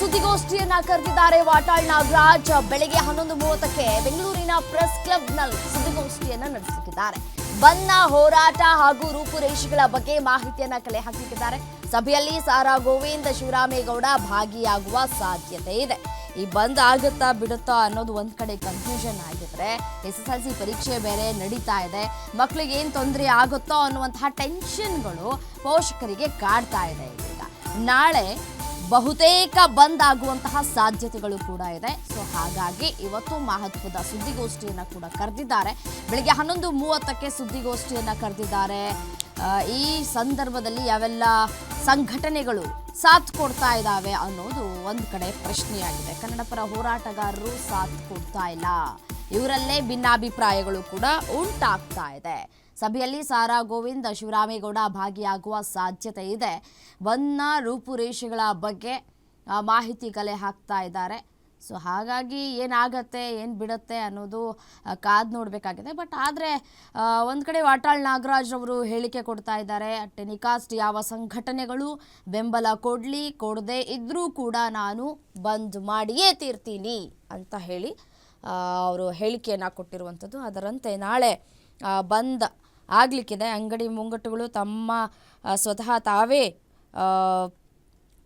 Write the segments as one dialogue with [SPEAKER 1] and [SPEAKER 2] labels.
[SPEAKER 1] ಸುದ್ದಿಗೋಷ್ಠಿಯನ್ನ ಕರೆದಿದ್ದಾರೆ. ವಾಟಾಳ್ ನಾಗರಾಜ್ ಬೆಳಗ್ಗೆ ಹನ್ನೊಂದು ಮೂವತ್ತಕ್ಕೆ ಬೆಂಗಳೂರಿನ ಪ್ರೆಸ್ ಕ್ಲಬ್ನಲ್ಲಿ ಸುದ್ದಿಗೋಷ್ಠಿಯನ್ನ ನಡೆಸುತ್ತಿದ್ದಾರೆ ಬನ್ನ ಹೋರಾಟ ಹಾಗೂ ರೂಪುರೇಷೆಗಳ ಬಗ್ಗೆ ಮಾಹಿತಿಯನ್ನ ಕಲೆ ಹಾಕಿದ್ದಾರೆ. ಸಭೆಯಲ್ಲಿ ಸಾರಾ ಗೋವಿಂದ ಶಿವರಾಮೇಗೌಡ ಭಾಗಿಯಾಗುವ ಸಾಧ್ಯತೆ ಇದೆ. ಈ ಬಂದ್ ಆಗುತ್ತಾ ಬಿಡುತ್ತಾ ಅನ್ನೋದು ಒಂದ್ ಕಡೆ ಕನ್ಫ್ಯೂಷನ್ ಆಗಿದ್ರೆ ಎಸ್ ಎಸ್ ಎಲ್ ಸಿ ಪರೀಕ್ಷೆ ಬೇರೆ ನಡೀತಾ ಇದೆ. ಮಕ್ಕಳಿಗೆ ಏನು ತೊಂದರೆ ಆಗುತ್ತೋ ಅನ್ನುವಂತಹ ಟೆನ್ಷನ್ಗಳು ಪೋಷಕರಿಗೆ ಕಾಡ್ತಾ ಇದೆ ಈಗ. ನಾಳೆ ಬಹುತೇಕ ಬಂದ್ ಆಗುವಂತಹ ಸಾಧ್ಯತೆಗಳು ಕೂಡ ಇದೆ. ಸೊ ಹಾಗಾಗಿ ಇವತ್ತು ಮಹತ್ವದ ಸುದ್ದಿಗೋಷ್ಠಿಯನ್ನು ಕೂಡ ಕರೆದಿದ್ದಾರೆ. ಬೆಳಿಗ್ಗೆ ಹನ್ನೊಂದು ಮೂವತ್ತಕ್ಕೆ ಸುದ್ದಿಗೋಷ್ಠಿಯನ್ನು ಕರೆದಿದ್ದಾರೆ. ಈ ಸಂದರ್ಭದಲ್ಲಿ ಯಾವೆಲ್ಲ ಸಂಘಟನೆಗಳು ಸಾಥ್ ಕೊಡ್ತಾ ಇದ್ದಾವೆ ಅನ್ನೋದು ಒಂದು ಕಡೆ ಪ್ರಶ್ನೆಯಾಗಿದೆ. ಕನ್ನಡ ಪರ ಹೋರಾಟಗಾರರು ಸಾಥ್ ಕೊಡ್ತಾ ಇಲ್ಲ. ಇವರಲ್ಲೇ ಭಿನ್ನಾಭಿಪ್ರಾಯಗಳು ಕೂಡ ಉಂಟಾಗ್ತಾ ಇದೆ. ಸಭೆಯಲ್ಲಿ ಸಾರಾ ಗೋವಿಂದ ಶಿವರಾಮೇಗೌಡ ಭಾಗಿಯಾಗುವ ಸಾಧ್ಯತೆ ಇದೆ. ಬನ್ನ ರೂಪುರೇಷೆಗಳ ಬಗ್ಗೆ ಮಾಹಿತಿ ಕಲೆ ಹಾಕ್ತಾ ಇದ್ದಾರೆ. ಸೊ, ಹಾಗಾಗಿ ಏನಾಗತ್ತೆ, ಏನು ಬಿಡುತ್ತೆ ಅನ್ನೋದು ಕಾದು ನೋಡಬೇಕಾಗಿದೆ. ಬಟ್ ಆದರೆ ಒಂದು ಕಡೆ ವಾಟಾಳ್ ನಾಗರಾಜ್ ಅವರು ಹೇಳಿಕೆ ಕೊಡ್ತಾ ಇದ್ದಾರೆ. ಟೆನಿಕಾಸ್ಟ್ ಯಾವ ಸಂಘಟನೆಗಳು ಬೆಂಬಲ ಕೊಡಲಿ, ಕೊಡದೆ ಇದ್ದರೂ ಕೂಡ ನಾನು ಬಂದ್ ಮಾಡಿಯೇ ತೀರ್ತೀನಿ ಅಂತ ಹೇಳಿ ಅವರು ಹೇಳಿಕೆಯನ್ನು ಕೊಟ್ಟಿರುವಂಥದ್ದು. ಅದರಂತೆ ನಾಳೆ ಬಂದ್ ಆಗಲಿಕ್ಕಿದೆ. ಅಂಗಡಿ ಮುಂಗಟ್ಟುಗಳು ತಮ್ಮ ಸ್ವತಃ ತಾವೇ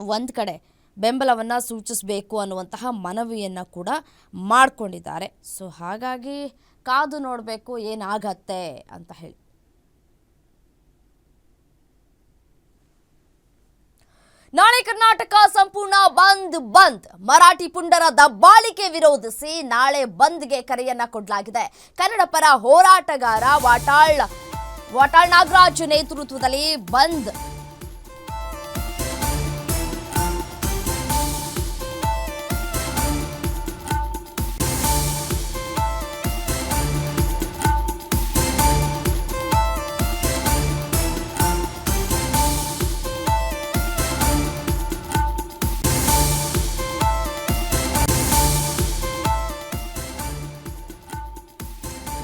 [SPEAKER 1] ಒಂದು ಕಡೆ ಬೆಂಬಲವನ್ನು ಸೂಚಿಸಬೇಕು ಅನ್ನುವಂತಹ ಮನವಿಯನ್ನು ಕೂಡ ಮಾಡಿಕೊಂಡಿದ್ದಾರೆ. ಸೊ, ಹಾಗಾಗಿ ಕಾದು ನೋಡಬೇಕು ಏನಾಗತ್ತೆ ಅಂತ ಹೇಳಿ. ನಾಳೆ ಕರ್ನಾಟಕ ಸಂಪೂರ್ಣ ಬಂದ್ ಬಂದ್. ಮರಾಠಿ ಪುಂಡರ ದಬ್ಬಾಳಿಕೆ ವಿರೋಧಿಸಿ ನಾಳೆ ಬಂದ್ಗೆ ಕರೆಯನ್ನ ಕೊಡಲಾಗಿದೆ. ಕನ್ನಡ ಪರ ಹೋರಾಟಗಾರ ವಾಟಾಳ್ ವಾಟಾಳ್ ನಾಗರಾಜ್ ನೇತೃತ್ವದಲ್ಲಿ ಬಂದ್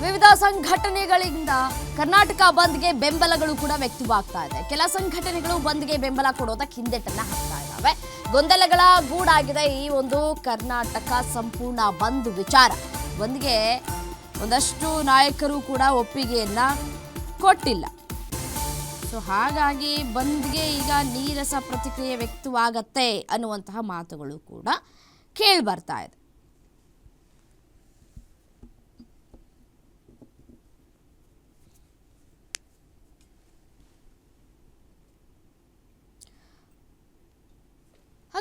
[SPEAKER 1] ವಿವಿಧ ಸಂಘಟನೆಗಳಿಂದ ಕರ್ನಾಟಕ ಬಂದ್ಗೆ ಬೆಂಬಲಗಳು ಕೂಡ ವ್ಯಕ್ತವಾಗ್ತಾ ಇದೆ. ಕೆಲ ಸಂಘಟನೆಗಳು ಬಂದ್ಗೆ ಬೆಂಬಲ ಕೊಡೋದಕ್ಕೆ ಹಿಂದೆಟನ್ನ ಹಾಕ್ತಾ ಇದ್ದಾವೆ. ಗೊಂದಲಗಳ ಗೂಡಾಗಿದೆ ಈ ಒಂದು ಕರ್ನಾಟಕ ಸಂಪೂರ್ಣ ಬಂದ್ ವಿಚಾರ. ಬಂದ್ಗೆ ಒಂದಷ್ಟು ನಾಯಕರು ಕೂಡ ಒಪ್ಪಿಗೆಯನ್ನ ಕೊಟ್ಟಿಲ್ಲ. ಸೊ, ಹಾಗಾಗಿ ಬಂದ್ಗೆ ಈಗ ನೀರಸ ಪ್ರತಿಕ್ರಿಯೆ ವ್ಯಕ್ತವಾಗತ್ತೆ ಅನ್ನುವಂತಹ ಮಾತುಗಳು ಕೂಡ ಕೇಳಿ ಬರ್ತಾ ಇದೆ.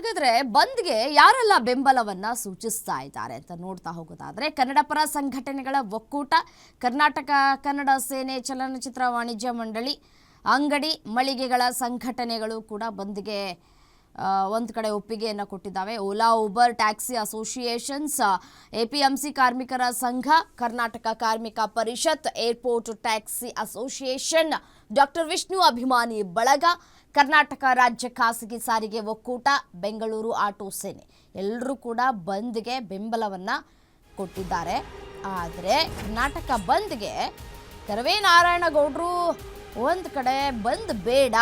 [SPEAKER 1] ಹಾಗಾದ್ರೆ ಬಂದ್ಗೆ ಯಾರೆಲ್ಲ ಬೆಂಬಲವನ್ನ ಸೂಚಿಸ್ತಾ ಇದ್ದಾರೆ ಅಂತ ನೋಡ್ತಾ ಹೋಗೋದಾದ್ರೆ ಕನ್ನಡ ಪರ ಸಂಘಟನೆಗಳ ಒಕ್ಕೂಟ, ಕರ್ನಾಟಕ, ಕನ್ನಡ ಸೇನೆ ಚಲನಚಿತ್ರ ವಾಣಿಜ್ಯ ಮಂಡಳಿ, ಅಂಗಡಿ, ಮಳಿಗೆಗಳ ಸಂಘಟನೆಗಳು ಕೂಡ ಬಂದ್ಗೆ ಒಂದು ಕಡೆ ಒಪ್ಪಿಗೆಯನ್ನು ಕೊಟ್ಟಿದ್ದಾವೆ. Ola, Uber, taxi associations, APMC ಕಾರ್ಮಿಕರ ಸಂಘ, ಕರ್ನಾಟಕ ಕಾರ್ಮಿಕ ಪರಿಷತ್, airport taxi association, doctor Vishnu ಅಭಿಮಾನಿ ಬಳಗ ಕರ್ನಾಟಕ ರಾಜ್ಯ ಖಾಸಗಿ ಸಾರಿಗೆ ಒಕ್ಕೂಟ, ಬೆಂಗಳೂರು ಆಟೋ ಸೇನೆ. ಎಲ್ಲರೂ ಕೂಡ ಬಂದ್ಗೆ ಬೆಂಬಲವನ್ನು ಕೊಟ್ಟಿದ್ದಾರೆ. ಆದರೆ ಕರ್ನಾಟಕ ಬಂದ್ಗೆ ಕರವೇ ನಾರಾಯಣಗೌಡರು ಒಂದು ಕಡೆ ಬಂದ್ ಬೇಡ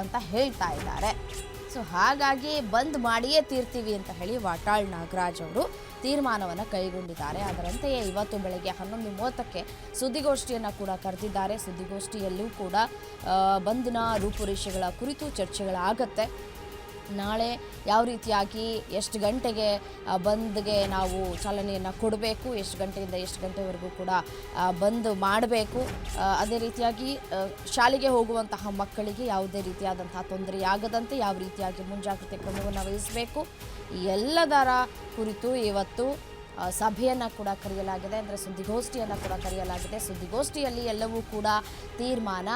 [SPEAKER 1] ಅಂತ ಹೇಳ್ತಾ ಇದ್ದಾರೆ. ಸೊ ಹಾಗಾಗಿ ಬಂದ್ ಮಾಡಿಯೇ ತೀರ್ತೀವಿ ಅಂತ ಹೇಳಿ ವಾಟಾಳ್ ನಾಗರಾಜ್ ಅವರು ತೀರ್ಮಾನವನ್ನು ಕೈಗೊಂಡಿದ್ದಾರೆ. ಅದರಂತೆಯೇ ಇವತ್ತು ಬೆಳಗ್ಗೆ ಹನ್ನೊಂದು ಮೂವತ್ತಕ್ಕೆ ಸುದ್ದಿಗೋಷ್ಠಿಯನ್ನು ಕೂಡ ಕರೆದಿದ್ದಾರೆ. ಸುದ್ದಿಗೋಷ್ಠಿಯಲ್ಲೂ ಕೂಡ ಬಂದ್ನ ರೂಪುರೇಷೆಗಳ ಕುರಿತು ಚರ್ಚೆಗಳಾಗತ್ತೆ. ನಾಳೆ ಯಾವ ರೀತಿಯಾಗಿ ಎಷ್ಟು ಗಂಟೆಗೆ ಬಂದ್ಗೆ ನಾವು ಚಾಲನೆಯನ್ನು ಕೊಡಬೇಕು, ಎಷ್ಟು ಗಂಟೆಯಿಂದ ಎಷ್ಟು ಗಂಟೆವರೆಗೂ ಕೂಡ ಬಂದು ಮಾಡಬೇಕು. ಅದೇ ರೀತಿಯಾಗಿ ಶಾಲೆಗೆ ಹೋಗುವಂತಹ ಮಕ್ಕಳಿಗೆ ಯಾವುದೇ ರೀತಿಯಾದಂತಹ ತೊಂದರೆಯಾಗದಂತೆ ಯಾವ ರೀತಿಯಾಗಿ ಮುಂಜಾಗ್ರತೆ ಕ್ರಮವನ್ನು ವಹಿಸಬೇಕು. ಎಲ್ಲದರ ಕುರಿತು ಇವತ್ತು ಸಭೆಯನ್ನು ಕೂಡ ಕರೆಯಲಾಗಿದೆ. ಅಂದರೆ ಸುದ್ದಿಗೋಷ್ಠಿಯನ್ನು ಕೂಡ ಕರೆಯಲಾಗಿದೆ. ಸುದ್ದಿಗೋಷ್ಠಿಯಲ್ಲಿ ಎಲ್ಲವೂ ಕೂಡ ತೀರ್ಮಾನ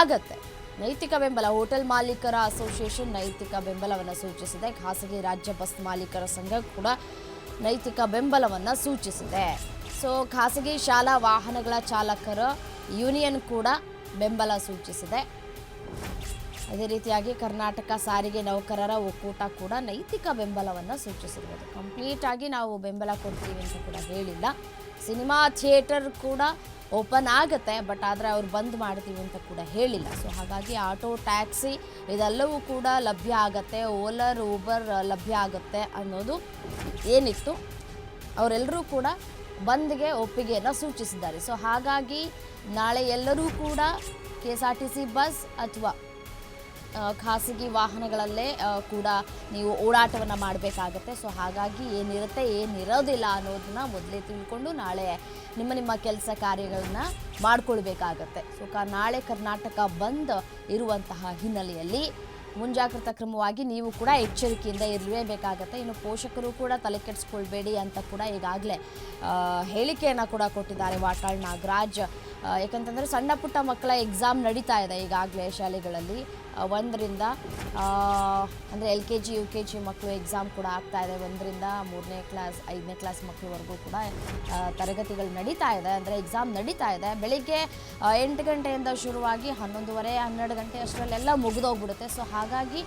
[SPEAKER 1] ಆಗತ್ತೆ. ನೈತಿಕ ಬೆಂಬಲ. ಹೋಟೆಲ್ ಮಾಲೀಕರ ಅಸೋಸಿಯೇಷನ್ ನೈತಿಕ ಬೆಂಬಲವನ್ನು ಸೂಚಿಸಿದೆ. ಖಾಸಗಿ ರಾಜ್ಯ ಬಸ್ ಮಾಲೀಕರ ಸಂಘ ಕೂಡ ನೈತಿಕ ಬೆಂಬಲವನ್ನು ಸೂಚಿಸಿದೆ. ಸೊ, ಖಾಸಗಿ ಶಾಲಾ ವಾಹನಗಳ ಚಾಲಕರ ಯೂನಿಯನ್ ಕೂಡ ಬೆಂಬಲ ಸೂಚಿಸಿದೆ. ಅದೇ ರೀತಿಯಾಗಿ ಕರ್ನಾಟಕ ಸಾರಿಗೆ ನೌಕರರ ಒಕ್ಕೂಟ ಕೂಡ ನೈತಿಕ ಬೆಂಬಲವನ್ನು ಸೂಚಿಸಿರುವುದು. ಕಂಪ್ಲೀಟ್ ಆಗಿ ನಾವು ಬೆಂಬಲ ಕೊಡ್ತೀವಿ ಅಂತ ಕೂಡ ಹೇಳಿಲ್ಲ. ಸಿನಿಮಾ ಥಿಯೇಟರ್ ಕೂಡ ಓಪನ್ ಆಗುತ್ತೆ, ಬಟ್ ಆದರೆ ಅವ್ರು ಬಂದ್ ಮಾಡ್ತೀವಿ ಅಂತ ಕೂಡ ಹೇಳಿಲ್ಲ. ಸೊ ಹಾಗಾಗಿ ಆಟೋ, ಟ್ಯಾಕ್ಸಿ ಇದೆಲ್ಲವೂ ಕೂಡ ಲಭ್ಯ ಆಗತ್ತೆ, ಓಲರ್, ಊಬರ್ ಲಭ್ಯ ಆಗುತ್ತೆ ಅನ್ನೋದು ಏನಿತ್ತು. ಅವರೆಲ್ಲರೂ ಕೂಡ ಬಂದ್ಗೆ ಒಪ್ಪಿಗೆಯನ್ನು ಸೂಚಿಸಿದ್ದಾರೆ. ಸೊ ಹಾಗಾಗಿ ನಾಳೆ ಎಲ್ಲರೂ ಕೂಡ K S R T C bus ಅಥವಾ ಖಾಸಗಿ ವಾಹನಗಳಲ್ಲೇ ಕೂಡ ನೀವು ಓಡಾಟವನ್ನು ಮಾಡಬೇಕಾಗತ್ತೆ. ಸೊ ಹಾಗಾಗಿ ಏನಿರುತ್ತೆ, ಏನಿರೋದಿಲ್ಲ ಅನ್ನೋದನ್ನ ಮೊದಲೇ ತಿಳ್ಕೊಂಡು ನಾಳೆ ನಿಮ್ಮ ನಿಮ್ಮ ಕೆಲಸ ಕಾರ್ಯಗಳನ್ನ ಮಾಡಿಕೊಳ್ಬೇಕಾಗತ್ತೆ. ಸೊ ಕ, ನಾಳೆ ಕರ್ನಾಟಕ ಬಂದ್ ಇರುವಂತಹ ಹಿನ್ನೆಲೆಯಲ್ಲಿ ಮುಂಜಾಗ್ರತಾ ಕ್ರಮವಾಗಿ ನೀವು ಕೂಡ ಎಚ್ಚರಿಕೆಯಿಂದ ಇರಲೇಬೇಕಾಗತ್ತೆ. ಇನ್ನು ಪೋಷಕರು ಕೂಡ ತಲೆ ಕೆಡಿಸ್ಕೊಳ್ಬೇಡಿ ಅಂತ ಕೂಡ ಈಗಾಗಲೇ ಹೇಳಿಕೆಯನ್ನು ಕೂಡ ಕೊಟ್ಟಿದ್ದಾರೆ ವಾಟಾಳ್ ನಾಗರಾಜ್. ಯಾಕಂತಂದರೆ ಸಣ್ಣ ಪುಟ್ಟ ಮಕ್ಕಳ ಎಕ್ಸಾಮ್ ನಡೀತಾ ಇದೆ ಈಗಾಗಲೇ ಶಾಲೆಗಳಲ್ಲಿ. ಒಂದರಿಂದ ಅಂದರೆ L K G U K G ಮಕ್ಕಳು ಎಕ್ಸಾಮ್ ಕೂಡ ಆಗ್ತಾ ಇದೆ. ಒಂದರಿಂದ ಮೂರನೇ ಕ್ಲಾಸ್ ಐದನೇ ಕ್ಲಾಸ್ ಮಕ್ಕಳವರೆಗೂ ಕೂಡ ತರಗತಿಗಳು ನಡೀತಾ ಇದೆ. ಅಂದರೆ ಎಕ್ಸಾಮ್ ನಡೀತಾ ಇದೆ. ಬೆಳಿಗ್ಗೆ ಎಂಟು ಗಂಟೆಯಿಂದ ಶುರುವಾಗಿ ಹನ್ನೊಂದುವರೆ, ಹನ್ನೆರಡು ಗಂಟೆ ಅಷ್ಟರಲ್ಲೆಲ್ಲ ಮುಗಿದೋಗ್ಬಿಡುತ್ತೆ. ಸೊ ಹಾಗಾಗಿ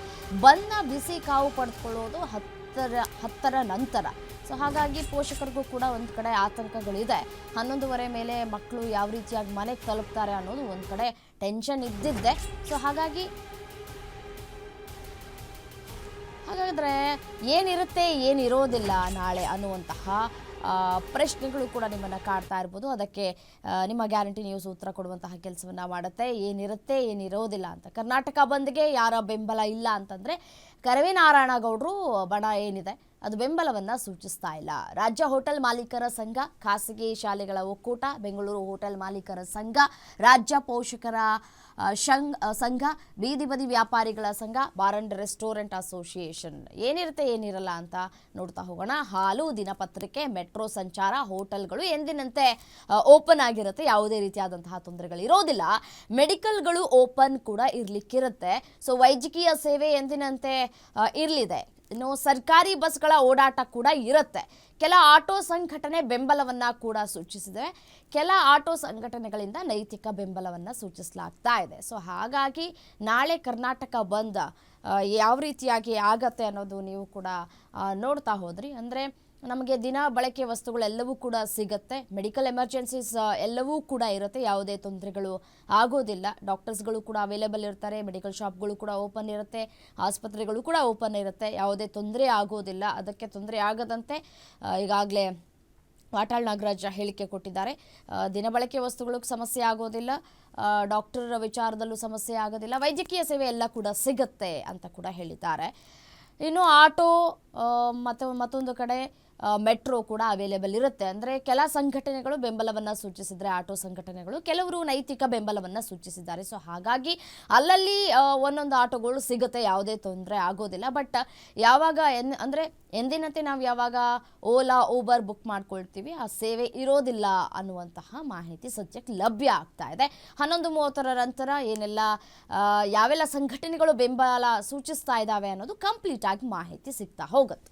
[SPEAKER 1] ಬಂದ ಬಿಸಿ ಕಾವು ಪಡೆದುಕೊಳ್ಳೋದು ಹತ್ತರ ಹತ್ತರ ನಂತರ. ಸೊ ಹಾಗಾಗಿ ಪೋಷಕರಿಗೂ ಕೂಡ ಒಂದು ಕಡೆ ಆತಂಕಗಳಿದೆ. ಹನ್ನೊಂದುವರೆ ಮೇಲೆ ಮಕ್ಕಳು ಯಾವ ರೀತಿಯಾಗಿ ಮನೆಗೆ ತಲುಪ್ತಾರೆ ಅನ್ನೋದು ಒಂದು ಕಡೆ ಟೆನ್ಷನ್ ಇದ್ದಿದ್ದೆ. ಸೊ ಹಾಗಾಗಿ ಹಾಗಾದರೆ ಏನಿರುತ್ತೆ, ಏನಿರೋದಿಲ್ಲ ನಾಳೆ ಅನ್ನುವಂತಹ ಪ್ರಶ್ನೆಗಳು ಕೂಡ ನಿಮ್ಮನ್ನು ಕಾಡ್ತಾ ಇರ್ಬೋದು. ಅದಕ್ಕೆ ನಿಮ್ಮ ಗ್ಯಾರಂಟಿ ನ್ಯೂಸ್ ಉತ್ತರ ಕೊಡುವಂತಹ ಕೆಲಸವನ್ನು ಮಾಡುತ್ತೆ. ಏನಿರುತ್ತೆ, ಏನಿರೋದಿಲ್ಲ ಅಂತ. ಕರ್ನಾಟಕ ಬಂದ್ಗೆ ಯಾರ ಬೆಂಬಲ ಇಲ್ಲ ಅಂತಂದರೆ ಕರವೇ ನಾರಾಯಣಗೌಡರು ಬಣ ಏನಿದೆ. ಅದು ಬೆಂಬಲವನ್ನು ಸೂಚಿಸ್ತಾ ಇಲ್ಲ. ರಾಜ್ಯ ಹೋಟೆಲ್ ಮಾಲೀಕರ ಸಂಘ, ಖಾಸಗಿ ಶಾಲೆಗಳ ಒಕ್ಕೂಟ, ಬೆಂಗಳೂರು ಹೋಟೆಲ್ ಮಾಲೀಕರ ಸಂಘ, ರಾಜ್ಯ ಪೋಷಕರ ಸಂಘ ಬೀದಿ ಬದಿ ವ್ಯಾಪಾರಿಗಳ ಸಂಘ, ಬಾರ್ ಅಂಡ್ ರೆಸ್ಟೋರೆಂಟ್ ಅಸೋಸಿಯೇಷನ್. ಏನಿರುತ್ತೆ ಏನಿರಲ್ಲ ಅಂತ ನೋಡ್ತಾ ಹೋಗೋಣ. ಹಾಲು, ದಿನಪತ್ರಿಕೆ, ಮೆಟ್ರೋ ಸಂಚಾರ, ಹೋಟೆಲ್ಗಳು ಎಂದಿನಂತೆ ಓಪನ್ ಆಗಿರುತ್ತೆ. ಯಾವುದೇ ರೀತಿಯಾದಂತಹ ತೊಂದರೆಗಳು ಇರೋದಿಲ್ಲ. ಮೆಡಿಕಲ್ಗಳು ಓಪನ್ ಕೂಡ ಇರಲಿಕ್ಕಿರುತ್ತೆ. ಸೊ, ವೈದ್ಯಕೀಯ ಸೇವೆ ಎಂದಿನಂತೆ ಇರಲಿದೆ. ಇನ್ನು ಸರ್ಕಾರಿ ಬಸ್ಗಳ ಓಡಾಟ ಕೂಡ ಇರುತ್ತೆ. ಕೆಲ ಆಟೋ ಸಂಘಟನೆ ಬೆಂಬಲವನ್ನ ಕೂಡ ಸೂಚಿಸಿದೆ. ಕೆಲ ಆಟೋ ಸಂಘಟನೆಗಳಿಂದ ನೈತಿಕ ಬೆಂಬಲವನ್ನ ಸೂಚಿಸಲಾಗ್ತಾ ಇದೆ. ಸೊ ಹಾಗಾಗಿ ನಾಳೆ ಕರ್ನಾಟಕ ಬಂದ್ ಯಾವ ರೀತಿಯಾಗಿ ಆಗತ್ತೆ ಅನ್ನೋದು ನೀವು ಕೂಡ ನೋಡ್ತಾ ಹೋದ್ರಿ. ಅಂದರೆ ನಮಗೆ ದಿನ ಬಳಕೆ ವಸ್ತುಗಳೆಲ್ಲವೂ ಕೂಡ ಸಿಗುತ್ತೆ. ಮೆಡಿಕಲ್ ಎಮರ್ಜೆನ್ಸೀಸ್ ಎಲ್ಲವೂ ಕೂಡ ಇರುತ್ತೆ. ಯಾವುದೇ ತೊಂದರೆಗಳು ಆಗೋದಿಲ್ಲ. ಡಾಕ್ಟರ್ಸ್ಗಳು ಕೂಡ ಅವೈಲೇಬಲ್ ಇರ್ತಾರೆ. ಮೆಡಿಕಲ್ ಶಾಪ್ಗಳು ಕೂಡ ಓಪನ್ ಇರುತ್ತೆ. ಆಸ್ಪತ್ರೆಗಳು ಕೂಡ ಓಪನ್ ಇರುತ್ತೆ. ಯಾವುದೇ ತೊಂದರೆ ಆಗೋದಿಲ್ಲ. ಅದಕ್ಕೆ ತೊಂದರೆ ಆಗದಂತೆ ಈಗಾಗಲೇ ವಾಟಾಳ್ ನಾಗರಾಜ ಹೇಳಿಕೆ ಕೊಟ್ಟಿದ್ದಾರೆ. ದಿನಬಳಕೆ ವಸ್ತುಗಳು ಸಮಸ್ಯೆ ಆಗೋದಿಲ್ಲ. ಡಾಕ್ಟರ್ ವಿಚಾರದಲ್ಲೂ ಸಮಸ್ಯೆ ಆಗೋದಿಲ್ಲ. ವೈದ್ಯಕೀಯ ಸೇವೆ ಎಲ್ಲ ಕೂಡ ಸಿಗುತ್ತೆ ಅಂತ ಕೂಡ ಹೇಳಿದ್ದಾರೆ. ಇನ್ನು ಆಟೋ ಮತ್ತು ಮತ್ತೊಂದು ಕಡೆ ಮೆಟ್ರೋ ಕೂಡ ಅವೈಲೇಬಲ್ ಇರುತ್ತೆ. ಅಂದರೆ ಕೆಲ ಸಂಘಟನೆಗಳು ಬೆಂಬಲವನ್ನು ಸೂಚಿಸಿದರೆ ಆಟೋ ಸಂಘಟನೆಗಳು, ಕೆಲವರು ನೈತಿಕ ಬೆಂಬಲವನ್ನು ಸೂಚಿಸಿದ್ದಾರೆ. ಸೊ ಹಾಗಾಗಿ ಅಲ್ಲಲ್ಲಿ ಒಂದೊಂದು ಆಟೋಗಳು ಸಿಗುತ್ತೆ, ಯಾವುದೇ ತೊಂದರೆ ಆಗೋದಿಲ್ಲ. ಬಟ್ ಯಾವಾಗ ಎನ್, ಅಂದರೆ ಎಂದಿನಂತೆ ನಾವು ಯಾವಾಗ ಓಲಾ ಊಬರ್ ಬುಕ್ ಮಾಡ್ಕೊಳ್ತೀವಿ, ಆ ಸೇವೆ ಇರೋದಿಲ್ಲ ಅನ್ನುವಂತಹ ಮಾಹಿತಿ ಸದ್ಯಕ್ಕೆ ಲಭ್ಯ ಆಗ್ತಾ ಇದೆ. ಹನ್ನೊಂದು ಮೂವತ್ತರ ನಂತರ ಏನೆಲ್ಲ ಯಾವೆಲ್ಲ ಸಂಘಟನೆಗಳು ಬೆಂಬಲ ಸೂಚಿಸ್ತಾ ಇದ್ದಾವೆ ಅನ್ನೋದು ಕಂಪ್ಲೀಟ್ ಆಗಿ ಮಾಹಿತಿ ಸಿಗ್ತಾ ಹೋಗುತ್ತೆ.